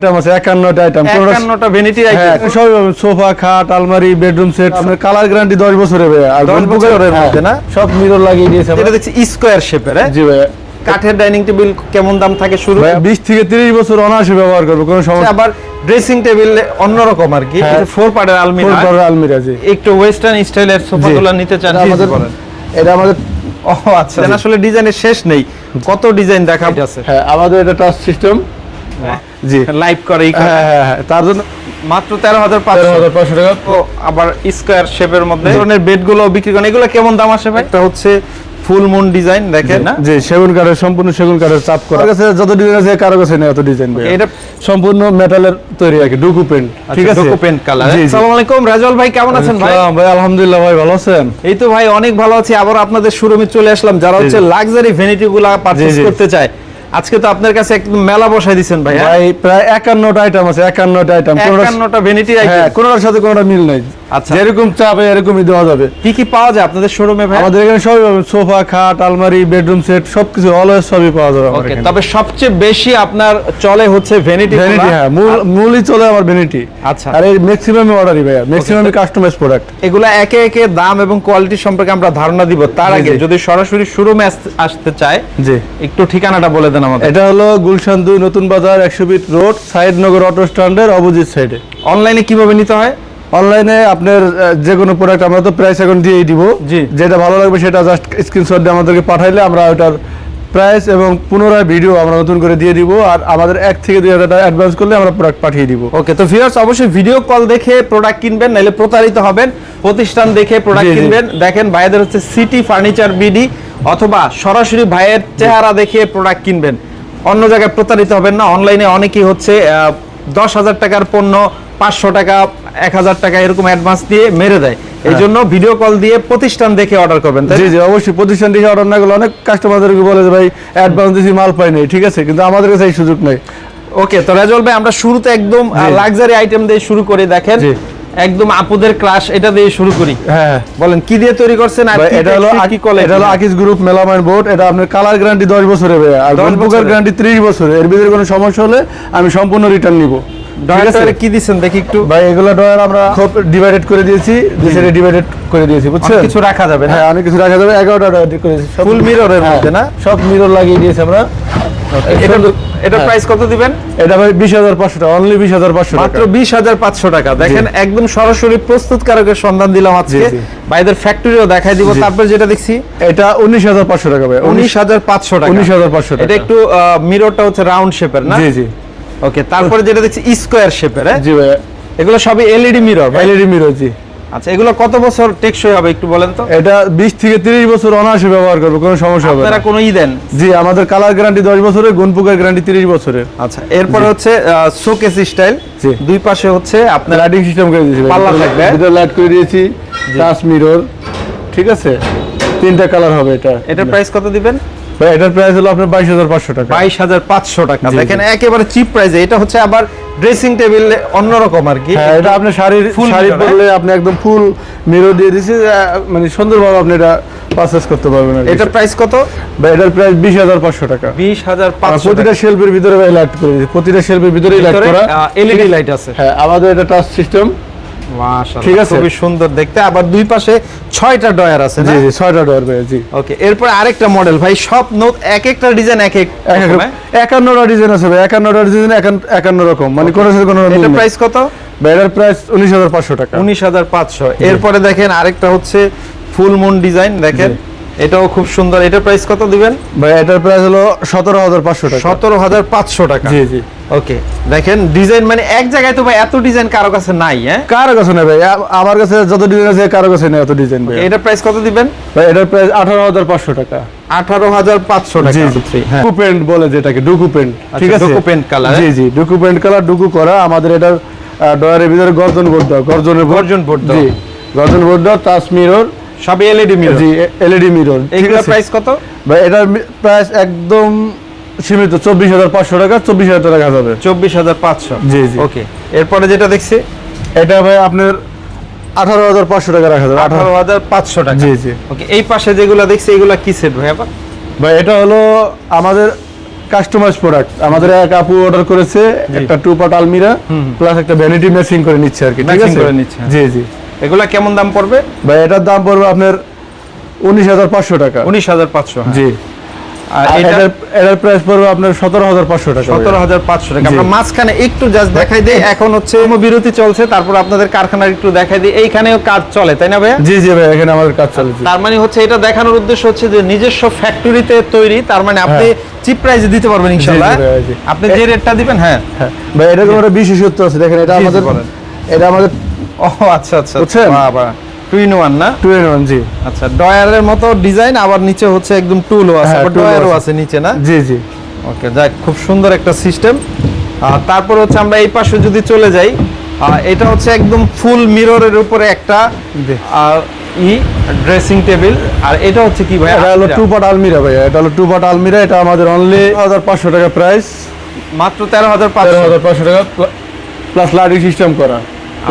Item আছে item একান্নটা vanity হ্যাঁ সব সোফা খাট আলমারি বেডরুম সেট আপনার কালার গ্যারান্টি দশ বছরের ভাইয়া। আর 10 বছরের হ্যাঁ, মধ্যে না? সব মিরর লাগিয়ে দিয়েছে এটা দেখছি স্কোয়ার শেপের জি ভাইয়া। কাঠের ডাইনিং টেবিল কেমন দাম থাকে শুরু? বছর অনায়াসে ব্যবহার করব কোনো সমস্যা আবার ড্রেসিং টেবিল অন্যরকম আর কি হ্যাঁ। ফোর পার্টের আলমিরা। আলমিরা জি। একটু ওয়েস্টার্ন স্টাইলের সোফাগুলো নিতে চান আমাদের এটা আমাদের ও আচ্ছা। আসলে ডিজাইনের শেষ নেই। কত ডিজাইন দেখা হ্যাঁ আমাদের এটা টাচ সিস্টেম জি। লাইভ করে হ্যাঁ হ্যাঁ হ্যাঁ তার জন্য মাত্র তেরো হাজার তেরো পাঁচশো হাজার পাঁচশো টাকা। আবার স্কোয়ার শেপের মধ্যে। ধরনের বিক্রি করেন। এগুলো কেমন দাম আসে ভাই? একটা হচ্ছে ফুল মুন ডিজাইন দেখেন। না? জি সেগুন কাঠের সম্পূর্ণ সেগুন কাঠের চাপ করা। কাছে যত ডিজাইন আছে কারও কাছে নেই এত ডিজাইন এটা সম্পূর্ণ মেটালের তৈরি আর কি ডুকু পেন্ট ঠিক আছে? পেন্ট কালার আসসালামু আলাইকুম রাজল ভাই কেমন আছেন ভাই? ভাই আলহামদুলিল্লাহ ভাই ভালো আছেন? এই তো ভাই অনেক ভালো আছি। আবার আপনাদের শোরুমে চলে আসলাম। যারা হচ্ছে। লাক্সারি ভ্যানিটি গুলা পারচেজ। করতে চায় আজকে তো আপনার কাছে একদম মেলা বসাই দিচ্ছেন ভাই হ্যাঁ? ভাই প্রায় একান্নটা আইটেম আছে একান্নটা আইটেম একান্নটা ভ্যানিটি হ্যাঁ কোনোটার সাথে কোনোটা মিল নাই। আচ্ছা। যেরকম চাপে এরকমই দেওয়া যাবে। কি কি পাওয়া যায় আপনাদের শোরুমে ভাই? আমাদের এখানে সবই পাবেন। সোফা খাট আলমারি বেডরুম সেট সবকিছু অলওয়েজ সবই পাওয়া যাবে ওকে তবে সবচেয়ে বেশি আপনার চলে হচ্ছে ভ্যানিটি ভ্যানিটি হ্যাঁ মূল মূলই চলে আমার ভ্যানিটি আচ্ছা। আর এই ম্যাক্সিমাম অর্ডারই ভাইয়া। ম্যাক্সিমাম কাস্টমাইজ প্রোডাক্ট এগুলা একে একে দাম এবং কোয়ালিটি সম্পর্কে আমরা ধারণা দিব। তার আগে যদি সরাসরি শোরুমে আসতে চায় জি। একটু ঠিকানাটা বলে দেন আমাদের। এটা হলো গুলশান দুই নতুন বাজার একশো ফিট রোড সাইড নগর অটো স্ট্যান্ডের অপোজিট সাইডে। অনলাইনে কীভাবে নিতে হয়? অনলাইনে আপনার যে কোনো প্রোডাক্ট আমরা তো প্রাইস এখন দিয়েই দিব। জি। যেটা ভালো লাগবে সেটা জাস্ট স্ক্রিনশট দিয়ে আমাদেরকে পাঠাইলে আমরা ওটার প্রাইস এবং পুনরায় ভিডিও আমরা নতুন করে দিয়ে দিব। আর আমাদের এক থেকে দুই হাজার টাকা অ্যাডভান্স করলে আমরা প্রোডাক্ট পাঠিয়ে দিব। ওকে তো ভিউয়ার্স অবশ্যই ভিডিও কল দেখে প্রোডাক্ট কিনবেন নাহলে প্রতারিত হবেন। প্রতিষ্ঠান দেখে প্রোডাক্ট। কিনবেন। দেখেন ভাইদের হচ্ছে সিটি ফার্নিচার বিডি অথবা সরাসরি ভাইয়ের চেহারা দেখে প্রোডাক্ট কিনবেন। অন্য জায়গায় প্রতারিত হবেন না অনলাইনে অনেকেই হচ্ছে দশ হাজার টাকার পণ্য পাঁচশো টাকা এক হাজার টাকা এরকম অ্যাডভান্স দিয়ে মেরে দেয়। এই জন্য ভিডিও কল দিয়ে প্রতিষ্ঠান দেখে অর্ডার করবেন জি জি অবশ্যই প্রতিষ্ঠান দেখে অর্ডার না করলে অনেক কাস্টমারদেরকে বলে যে ভাই অ্যাডভান্স দিছি মাল পাই নাই। ঠিক আছে? কিন্তু আমাদের কাছে এই সুযোগ নেই। ওকে তো রাজল ভাই আমরা শুরুতে একদম লাক্সারি আইটেম দিয়ে শুরু করে দেখেন। একদম আপুদের ক্লাস এটা দিয়ে শুরু করি। হ্যাঁ। বলেন কি দিয়ে তৈরি করছেন এটা হলো আকি কলেজ এটা হলো আকিস গ্রুপ মেলামাইন বোর্ড এটা আপনার কালার গ্যারান্টি দশ বছরের আর 10 গ্যারান্টি ত্রিশ বছরের। এর ভিতরে কোনো সমস্যা হলে আমি সম্পূর্ণ রিটার্ন নিব। ডয়ারে কি দিছেন? দেখি একটু। ভাই এগুলো ডয়ার আমরা খুব ডিভাইডেড করে দিয়েছি ডিভাইডেড করে দিয়েছি বুঝছেন? কিছু রাখা যাবে হ্যাঁ অনেক কিছু রাখা যাবে। এগারোটা ডয়ার করে দিয়েছি mirror এর হ্যাঁ, মধ্যে না? সব মিরর লাগিয়ে দিয়েছি আমরা। এটা এটা হ্যাঁ। প্রাইস কত দিবেন? এটা ভাই বিশ হাজার পাঁচশো টাকা অনলি বিশ হাজার পাঁচশো মাত্র টাকা বিশ হাজার পাঁচশো টাকা। দেখেন একদম সরাসরি প্রস্তুতকারকের সন্ধান দিলাম আজকে। ভাইদের ফ্যাক্টরিও দেখাই দিব তারপর যেটা দেখছি। এটা উনিশ হাজার পাঁচশো টাকা ভাই উনিশ হাজার পাঁচশো টাকা। উনিশ হাজার পাঁচশো টাকা। এটা একটু মিররটা হচ্ছে রাউন্ড শেপের না? জি জি। ওকে তারপরে যেটা দেখছি স্কোয়ার শেপের জি ভাই এগুলো সবই এলইডি মিরর এলইডি মিরর জি। আচ্ছা এগুলো কত বছর টেকসই হবে একটু বলেন তো? এটা বিশ থেকে তিরিশ বছর অনায়াসে ব্যবহার করবে কোনো সমস্যা হবে আপনারা কোনো ই দেন? জি আমাদের কালার গ্যারান্টি দশ বছরের গুনপুকের গ্যারান্টি তিরিশ বছরের। আচ্ছা এরপরে হচ্ছে শোকেস স্টাইল জি। দুই পাশে হচ্ছে আপনার লাইটিং সিস্টেম করে দিয়েছি পাল্লা থাকবে। ভিতরে লাইট করে দিয়েছি টাচ মিরর ঠিক আছে? তিনটা কালার হবে এটা। এটার প্রাইস কত দিবেন? ভাই এটার প্রাইস হলো আপনার বাইশ হাজার পাঁচশো টাকা। বাইশ হাজার পাঁচশো টাকা জি, জি। দেখেন একেবারে চিপ প্রাইসে এটা হচ্ছে আবার ড্রেসিং টেবিল অন্যরকম আর কি। হ্যাঁ এটা আপনি শাড়ির শাড়ি mirror, পরলে আপনি একদম ফুল মিরর দিয়ে আহ, মানে সুন্দরভাবে আপনি এটা পারচেস করতে পারবেন। এটার প্রাইস কত? ভাই এটার প্রাইস বিশ হাজার পাঁচশো টাকা। বিশ হাজার আর পাঁচশো প্রতিটা শেলফের ভিতরে ভাই লাইট করে দিয়েছি প্রতিটা শেলফের ভিতরেই লাইট করা। এলইডি লাইট আছে। হ্যাঁ আমাদের এটা টাচ সিস্টেম মাশাআল্লাহ ঠিক আছে। খুবই সুন্দর দেখতে। আবার দুই পাশে ছয়টা ডয়ার আছে জি জি ছয়টা ডয়ার ভাই জি। ওকে এরপর আরেকটা মডেল ভাই সব নোট এক একটা ডিজাইন এক এক হ্যাঁ? একান্নটা ডিজাইন আছে ভাই একান্নটা ডিজাইন একান্ন রকম মানে কোনো সাথে কোনো এটার প্রাইস কত? এটার প্রাইস উনিশ হাজার পাঁচশো টাকা। উনিশ হাজার পাঁচশো। এরপরে দেখেন আরেকটা হচ্ছে ফুল মুন ডিজাইন দেখেন। এটাও খুব সুন্দর। এটার প্রাইস কত দিবেন? ভাই এটার প্রাইস হলো সতেরো হাজার পাঁচশো টাকা। সতেরো হাজার পাঁচশো টাকা। জি জি। ওকে দেখেন ডিজাইন মানে এক জায়গায় তো ভাই এত ডিজাইন কারও কাছে নাই হ্যাঁ? কারও কাছে নেই ভাই। আমার কাছে যত ডিজাইন আছে কারও কাছে নেই এত ডিজাইন ভাই। এটার প্রাইস কত দিবেন? ভাই এটার প্রাইস আঠারো হাজার পাঁচশো টাকা। আঠারো হাজার পাঁচশো টাকা। হ্যাঁ। ডুকু পেন্ট বলে যেটাকে ডুকু পেন্ট ঠিক আচ্ছা, আছে? ডুকু paint color, জি জি ডুকু পেন্ট কালার ডুকু করা। আমাদের এটার ডয়ারের ভিতরে গর্জন বোর্ড গর্জনের গর্জন board জি গর্জন বোর্ড টাচ মিরর সবই এলইডি মিরর জি এলইডি মিরর ঠিক প্রাইস কত? ভাই এটার প্রাইস একদম সীমিত চব্বিশ হাজার পাঁচশো টাকা চব্বিশ হাজার টাকা যাবে। চব্বিশ হাজার পাঁচশো? জি, জি। ওকে এরপরে যেটা দেখছি? এটা ভাই আপনার আঠারো হাজার পাঁচশো টাকা রাখা যাবে আঠারো। হাজার পাঁচশো টাকা। জি জি। ওকে এই পাশে যেগুলো দেখছি এগুলো কি সেট ভাই আবার? ভাই এটা হলো আমাদের কাস্টমাইজ প্রোডাক্ট আমাদের এক আপু অর্ডার করেছে একটা টু পার্ট আলমিরা প্লাস একটা ভ্যানিটি ম্যাচিং করে নিচ্ছে আর কি ঠিক আছে? হ্যাঁ। জি জি। এগুলা কেমন দাম পড়বে? ভাই এটার দাম পড়বে আপনার উনিশ হাজার পাঁচশো টাকা। উনিশ হাজার পাঁচশো জি। আর আর এটার এটার প্রাইস পড়বে আপনার সতেরো হাজার পাঁচশো টাকা সতেরো হাজার পাঁচশো টাকা। আমরা মাঝখানে একটু জাস্ট দেখাই দিই এখন হচ্ছে বিরতি চলছে তারপর আপনাদের কারখানার একটু দেখাই দিই। এইখানেও কাজ চলে তাই না ভাইয়া? জি জি ভাই এখানে আমাদের কাজ চলেছে তার মানে হচ্ছে এটা দেখানোর উদ্দেশ্য হচ্ছে যে নিজস্ব ফ্যাক্টরিতে তৈরি তার মানে আপনি চিপ প্রাইসে দিতে পারবেন ইনশাআল্লাহ জি। আপনি যে রেটটা দিবেন হ্যাঁ? হ্যাঁ। ভাই এরকম একটা বিশেষত্ব আছে দেখেন এটা আমাদের এটা আমাদের ও আচ্ছা আচ্ছা বুঝছেন? বাবা টু ইন ওয়ান না? টু ইন ওয়ান জি। আচ্ছা ডয়ারের মতো ডিজাইন আবার নিচে হচ্ছে একদম টুলও আছে হ্যাঁ, ডয়ারও আছে। নিচে না? জি জি। ওকে যাক খুব সুন্দর একটা সিস্টেম। তারপর হচ্ছে আমরা এই পাশে যদি চলে যাই এটা হচ্ছে একদম ফুল মিররের উপরে একটা। ই ড্রেসিং টেবিল আর এটা হচ্ছে কি ভাই? এটা হলো টু পার্ট আলমিরা ভাই এটা হলো টু পার্ট আলমিরা এটা আমাদের অনলি হাজার পাঁচশো টাকা প্রাইস মাত্র তেরো হাজার পাঁচশো। হাজার পাঁচশো টাকা প্লাস লাইটিং সিস্টেম করা।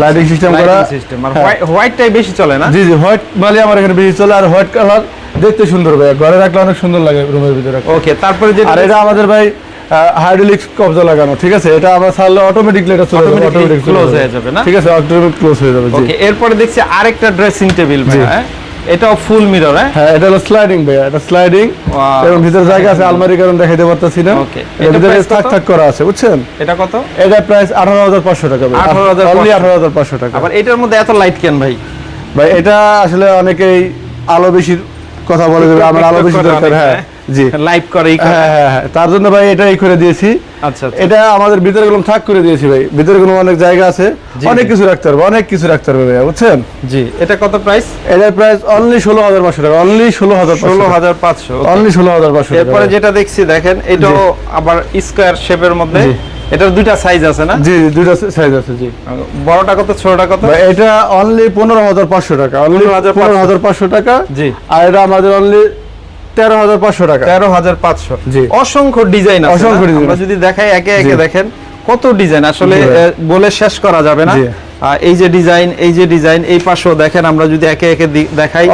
লাইটিং সিস্টেম করা সিস্টেম আর হ্যাঁ। হোয়াইটটাই বেশি চলে না? জি জি হোয়াইট মালি আমার এখানে বেশি চলে আর হোয়াইট কালার দেখতে সুন্দর ভাই ঘরে রাখলে অনেক সুন্দর লাগে রুমের ভিতরে। ওকে তারপরে যেটা আর এটা আমাদের ভাই হাইড্রোলিক কবজা লাগানো ঠিক আছে? এটা আমরা ছাড়লে অটোমেটিকলি এটা চলে যাবে অটোমেটিক ক্লোজ হয়ে যাবে। না? ঠিক আছে অটোমেটিক ক্লোজ হয়ে যাবে জি। ওকে এরপরে দেখছি আরেকটা ড্রেসিং টেবিল ভাই হ্যাঁ? এটাও ফুল মিরর হ্যাঁ এটা হলো স্লাইডিং ভাইয়া এটা স্লাইডিং. এবং ভিতরে জায়গা আছে আলমারি কারণ দেখাইতে পারতেছি না। ওকে এটা ভিতরে থাক থাক করা আছে বুঝছেন? এটা কত? এটা প্রাইস আঠারো হাজার পাঁচশো টাকা 18,500 অনলি আঠারো হাজার পাঁচশো টাকা। আবার এটার মধ্যে এত লাইট কেন ভাই? ভাই এটা আসলে অনেকেই আলো বেশি কথা বলে আমার আলো বেশি দরকার হ্যাঁ। জি। লাইভ করে হ্যাঁ হ্যাঁ হ্যাঁ। তার জন্য ভাই এটাই করে দিয়েছি। আচ্ছা আচ্ছা। এটা আমাদের ভিতরে গুলো থাক করে দিয়েছি ভাই। ভিতরে কোনো অনেক জায়গা আছে। অনেক কিছু রাখতে পারবে অনেক কিছু রাখতে পারবে ভাইয়া বুঝছেন? জি এটা কত প্রাইস এটার প্রাইস অনলি ষোলো হাজার পাঁচশো টাকা অনলি ষোলো হাজার ষোলো হাজার পাঁচশো অনলি ষোলো হাজার পাঁচশো এরপরে যেটা দেখছি দেখেন এটাও আবার স্কোয়ার শেপের মধ্যে। এটার দুইটা সাইজ আছে না? জি দুইটা সাইজ আছে জি। বড়টা কত ছোটটা কত? এটা অনলি পনেরো হাজার পাঁচশো টাকা অনলি 15,500 পনেরো হাজার পাঁচশো টাকা। জি। আর এটা আমাদের অনলি তেরো হাজার পাঁচশো টাকা। তেরো হাজার পাঁচশো। জি। অসংখ্য ডিজাইন অসংখ্য না? আমরা যদি দেখাই একে একে দেখেন কত ডিজাইন? আসলে জি ভাই। আহ, বলে শেষ করা যাবে না। এই যে ডিজাইন এই যে ডিজাইন এই পাশেও দেখেন আমরা যদি একে একে দেখাই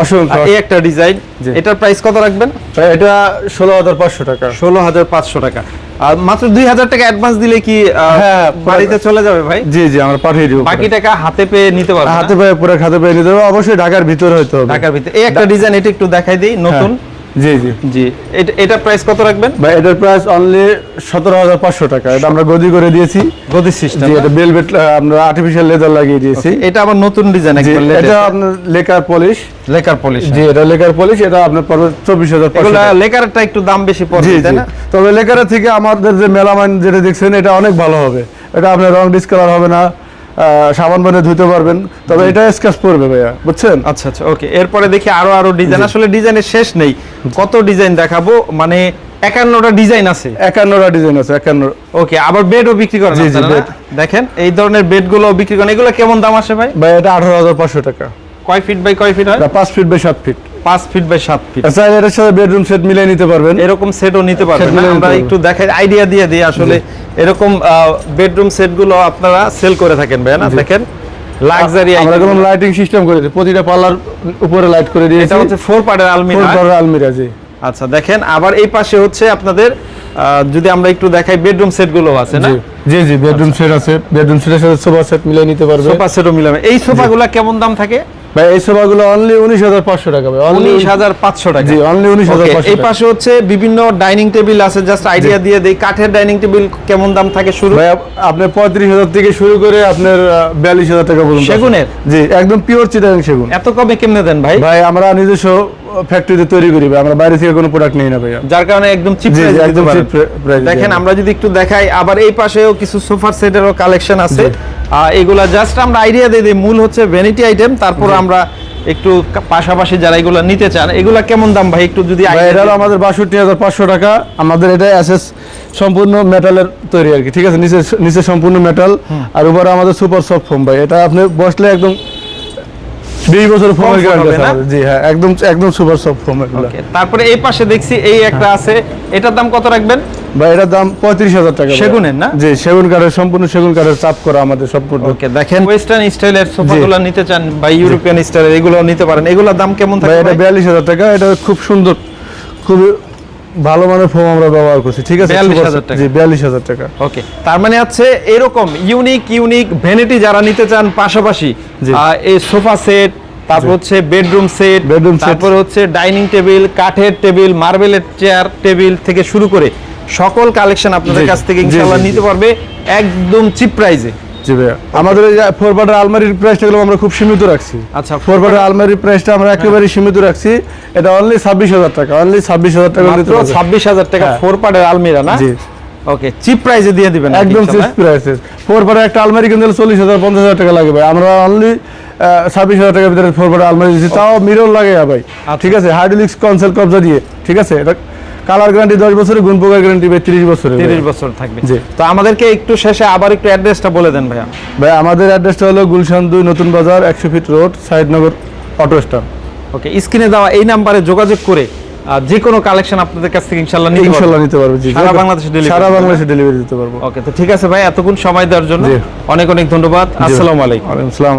এই একটা ডিজাইন এটার প্রাইস কত রাখবেন? এটা ষোলো হাজার পাঁচশো টাকা। ষোলো হাজার পাঁচশো টাকা। আর মাত্র দুই হাজার টাকা অ্যাডভান্স দিলে কি হ্যাঁ, বাড়িতে চলে যাবে ভাই? জি জি আমরা পাঠিয়ে দিব। বাকি টাকা হাতে পেয়ে নিতে পারবেন হাতে? পায়ে পুরো খাতে পেয়ে নিতে হবে অবশ্যই ঢাকার ভিতরে হবে। ঢাকার ভিতরে। এই একটা ডিজাইন এটা একটু দেখাই দিই নতুন। হ্যাঁ, জি জি। জি। এটা- এটা প্রাইস কত রাখবেন? ভাই এটার প্রাইস অনলি সতেরো হাজার পাঁচশো টাকা। এটা আমরা গদি করে দিয়েছি। গদি সিস্টেম জি এটা বেলভেট আমরা আর্টিফিশিয়াল লেদার লাগিয়ে দিয়েছি। এটা আবার নতুন ডিজাইন একবার এটা আপনার লেকার পলিশ লেকার পলিশ জি এটা লেকার পলিশ এটা আপনার পড়বে চব্বিশ হাজার লেকারটা একটু দাম বেশি পড়বে তাই না? তবে লেকারের থেকে আমাদের যে মেলামাইন যেটা দেখছেন এটা অনেক ভালো হবে। এটা আপনার রং ডিসকালার হবে না। সাবান বানে ধুতে পারবেন। তবে এটা স্ক্যাচ পড়বে ভাইয়া বুঝছেন? আচ্ছা আচ্ছা ওকে এরপরে দেখি আরও আরও ডিজাইন আসলে ডিজাইনের শেষ নেই। কত ডিজাইন দেখাবো? মানে একান্নটা ডিজাইন আছে। একান্নটা ডিজাইন আছে একান্ন। ওকে আবার বেডও বিক্রি করেন জি, জি, bed। দেখেন এই ধরনের বেডগুলো বিক্রি করেন। এগুলো কেমন দাম আসে ভাই? ভাই এটা আঠারো হাজার পাঁচশো টাকা। কয় ফিট বাই কয় ফিট হয়? পাঁচ ফিট বাই সাত ফিট পাঁচ ফিট বাই সাত ফিট এটার সাথে বেডরুম সেট মিলিয়ে নিতে পারবেন। এরকম সেটও নিতে পারবেন? আমরা একটু দেখাই আইডিয়া দিয়ে দিই আসলে এরকম বেডরুম সেটগুলো আপনারা সেল করে থাকেন ভাই না? দেখেন লাক্সারি আমরা লাইটিং সিস্টেম করে প্রতিটা পাল্লার উপরে লাইট করে দিয়েছি। এটা হচ্ছে ফোর পার্টের আলমিরা ফুল পাল্লার আলমিরা জি। আচ্ছা দেখেন আবার এই পাশে হচ্ছে আপনাদের আহ, যদি আমরা একটু দেখাই বেডরুম সেটগুলো আছে না? জি জি বেডরুম সেট আছে। বেডরুম সেটের সাথে সোফা সেট মিলিয়ে নিতে পারবে। সোফা সেটও মিলাবে। এই সোফা গুলা কেমন দাম থাকে? ভাই এই সোফাগুলো অনলি উনিশ হাজার পাঁচশো টাকা ভাই উনিশ হাজার পাঁচশো টাকা। জি অনলি উনিশ হাজার এই পাশে হচ্ছে বিভিন্ন ডাইনিং টেবিল আছে জাস্ট আইডিয়া দিয়ে দেই কাঠের ডাইনিং টেবিল কেমন দাম থাকে শুরু? ভাই আপনার পঁয়ত্রিশ হাজার থেকে শুরু করে আপনার বিয়াল্লিশ হাজার টাকা পর্যন্ত সেগুনের? জি একদম পিওর চিটাগাং সেগুন। এত কমে কেমনে দেন ভাই? ভাই আমরা নিজস্ব ফ্যাক্টরিতে তৈরি করি আমরা বাইরে থেকে কোনো প্রোডাক্ট নেই না ভাইয়া। যার কারণে একদম চিপ দেখেন আমরা যদি একটু দেখাই আবার এই পাশেও কিছু সোফার সেটেরও কালেকশন আছে। এগুলা জাস্ট আমরা আইডিয়া দিয়ে দিই মূল হচ্ছে ভ্যানিটি আইটেম তারপর আমরা একটু পাশাপাশি যারা এগুলো নিতে চান এগুলা কেমন দাম ভাই? একটু যদি এটা আমাদের বাষট্টি হাজার পাঁচশো টাকা। আমাদের এটা অ্যাসেস সম্পূর্ণ মেটালের তৈরি আর কি ঠিক আছে? নিচে নিচে সম্পূর্ণ মেটাল আর উপরে আমাদের সুপার সফট ফোম ভাই। এটা আপনি বসলে একদম বিশ বছর ফোমের গ্যারান্টি। জি হ্যাঁ একদম একদম সুপার সফট ফোম তারপরে এই পাশে দেখছি এই একটা আছে। এটার দাম কত রাখবেন? ভাই এটার দাম পঁয়ত্রিশ হাজার টাকা সেগুনের না? জি সেগুন কাঠের সম্পূর্ণ সেগুন কাঠের চাপ করা আমাদের সম্পূর্ণ। ওকে দেখেন। ওয়েস্টার্ন স্টাইলের সোফাগুলো নিতে চান বা ইউরোপিয়ান স্টাইলের এগুলো নিতে পারেন। এগুলোর দাম কেমন ভাই থাকে এটা বিয়াল্লিশ হাজার টাকা। এটা খুব সুন্দর খুবই ভালো মানের ফোম আমরা ব্যবহার করছি। ঠিক আছে 42,000 টাকা। জি বিয়াল্লিশ হাজার টাকা। ওকে তার মানে আছে এরকম ইউনিক ইউনিক ভ্যানিটি যারা নিতে চান পাশাপাশি। এই সোফা সেট তারপর হচ্ছে বেডরুম সেট set। তারপর হচ্ছে ডাইনিং টেবিল কাঠের টেবিল মার্বেলের চেয়ার টেবিল থেকে শুরু করে সকল কালেকশন আপনাদের কাছ থেকে ইনশাআল্লাহ। নিতে পারবে একদম চিপ প্রাইসে জি ভাইয়া। আমাদের এই ফোর পার্টের আলমারির প্রাইসটা গুলো আমরা খুব সীমিত রাখছি। আচ্ছা ফোর পার্টের আলমারির প্রাইসটা আমরা একেবারে সীমিত রাখছি। এটা অনলি ছাব্বিশ হাজার টাকা অনলি ছাব্বিশ হাজার টাকা মাত্র পারবে। ছাব্বিশ হাজার টাকা হ্যাঁ। ফোর পার্টের আলমিরা না? জি। ওকে চিপ প্রাইসে দিয়ে দিবেন একদম চিপ প্রাইসেস ফোর পার্টের একটা আলমারি কিনতে হলে চল্লিশ হাজার পঞ্চাশ হাজার টাকা লাগবে আমরা অনলি ছাব্বিশ হাজার টাকার ভিতরে ফোর পার্টের আলমারি দিচ্ছি। তাও মিরর লাগে ভাই। আচ্ছা। ঠিক আছে? হাইড্রোলিক্স কনসেল কবজা দিয়ে। ঠিক আছে? এটা কালার গ্যারান্টি দশ বছরের গুণ পোকার গ্যারান্টি বছরের। বছর থাকবে। জি। তো আমাদেরকে একটু শেষে আবার একটু অ্যাড্রেসটা বলে দেন ভাইয়া। ভাই আমাদের অ্যাড্রেসটা হলো গুলশান নতুন বাজার একশো feet road Saidnagar auto stand. Okay স্ক্রিনে দেওয়া এই নাম্বারে যোগাযোগ করে যে কোনো কালেকশন আপনাদের কাছ থেকে নিতে পারব। জি সারা বাংলাদেশে delivery সারা বাংলাদেশে ডেলিভারি দিতে পারব। ওকে তো ঠিক আছে ভাই এতক্ষণ সময় দেওয়ার জন্য অনেক অনেক ধন্যবাদ। আসসালামু আলাইকুম। আসসালাম।